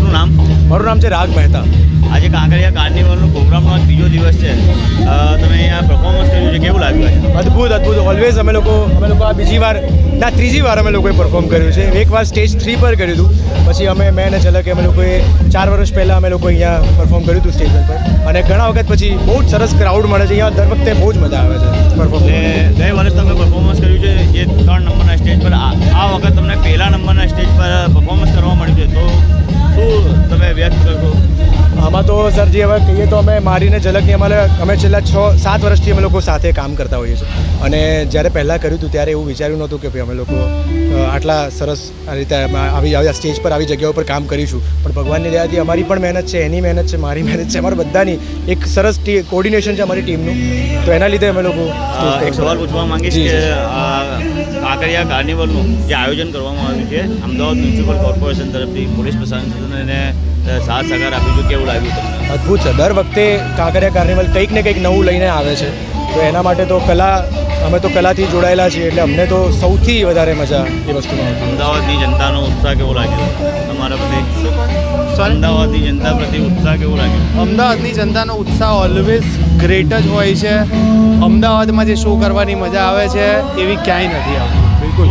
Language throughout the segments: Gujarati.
મારું નામ છે રાગ મહેતા. આજે કાંકરિયા કાર્નિવલનો પ્રોગ્રામનો બીજો દિવસ છે. તમે અહીંયા પરફોર્મન્સ કર્યું છે કેવું લાગ્યું અદ્ભુત અદ્ભુત. ઓલવેઝ અમે લોકો અમે લોકો આ બીજી વાર ના ત્રીજી વાર અમે લોકોએ પરફોર્મ કર્યું છે. એક વાર સ્ટેજ થ્રી પર કર્યું હતું. પછી અમે મેં અને ઝલકે અમે લોકોએ ચાર વર્ષ પહેલાં અમે લોકો અહીંયા પરફોર્મ કર્યું હતું સ્ટેજ પર. અને ઘણા વખત પછી બહુ જ સરસ ક્રાઉડ મળે છે. અહીંયા દર વખતે બહુ જ મજા આવે છે પરફોર્મ આમાં તો સરજી હવે કહીએ તો અમે મારીને ઝલકની અમારે અમે છેલ્લા છ સાત વર્ષથી અમે લોકો સાથે કામ કરતા હોઈએ છીએ. અને જ્યારે પહેલાં કર્યું હતું ત્યારે એવું વિચાર્યું નહોતું કે ભાઈ અમે લોકો આટલા સરસ રીતે આવી આવી સ્ટેજ પર આવી જગ્યાઓ ઉપર કામ કરીશું. પણ ભગવાનની દયાથી અમારી પણ મહેનત છે એની મહેનત છે મારી મહેનત છે અમારા બધાની એક સરસ કોર્ડિનેશન છે અમારી ટીમનું. તો એના લીધે અમે લોકો એક સવાલ પૂછવા માંગીશ કે કાંકરિયા કાર્નિવલનું જે આયોજન કરવામાં આવ્યું છે અમદાવાદ મ્યુનિસિપલ કોર્પોરેશન તરફથી પોલીસ પ્રશાસનને સાથ સહકાર આપ્યું છે કેવું લાગ્યું તમને? અદ્ભુત છે. દર વખતે કાંકરિયા કાર્નિવલ કંઈક ને કંઈક નવું લઈને આવે છે. તો એના માટે તો કલા અમે તો કલાથી જોડાયેલા છીએ એટલે અમને તો સૌથી વધારે મજા એ વસ્તુમાં અમદાવાદની જનતાનો ઉત્સાહ કેવો લાગ્યો? તમારા પ્રત્યે અમદાવાદની જનતા પ્રત્યે ઉત્સાહ કેવો લાગે? અમદાવાદની જનતાનો ઉત્સાહ ઓલવેઝ ગ્રેટ જ હોય છે. અમદાવાદમાં જે શો કરવાની મજા આવે છે એવી ક્યાંય નથી આવતી. બિલકુલ.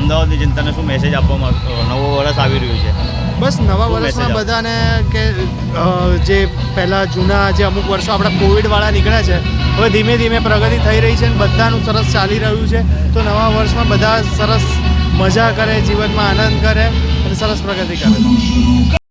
અમદાવાદની જનતાને શું મેસેજ આપવા માંગતો નવો વર્ષ આવી રહ્યું છે? બસ નવા વર્ષમાં બધાને કે જે પહેલાં જૂના જે અમુક વર્ષો આપણા કોવિડવાળા નીકળ્યા છે હવે ધીમે ધીમે પ્રગતિ થઈ રહી છે અને બધાનું સરસ ચાલી રહ્યું છે. તો નવા વર્ષમાં બધા સરસ મજા કરે જીવનમાં આનંદ કરે અને સરસ પ્રગતિ કરે.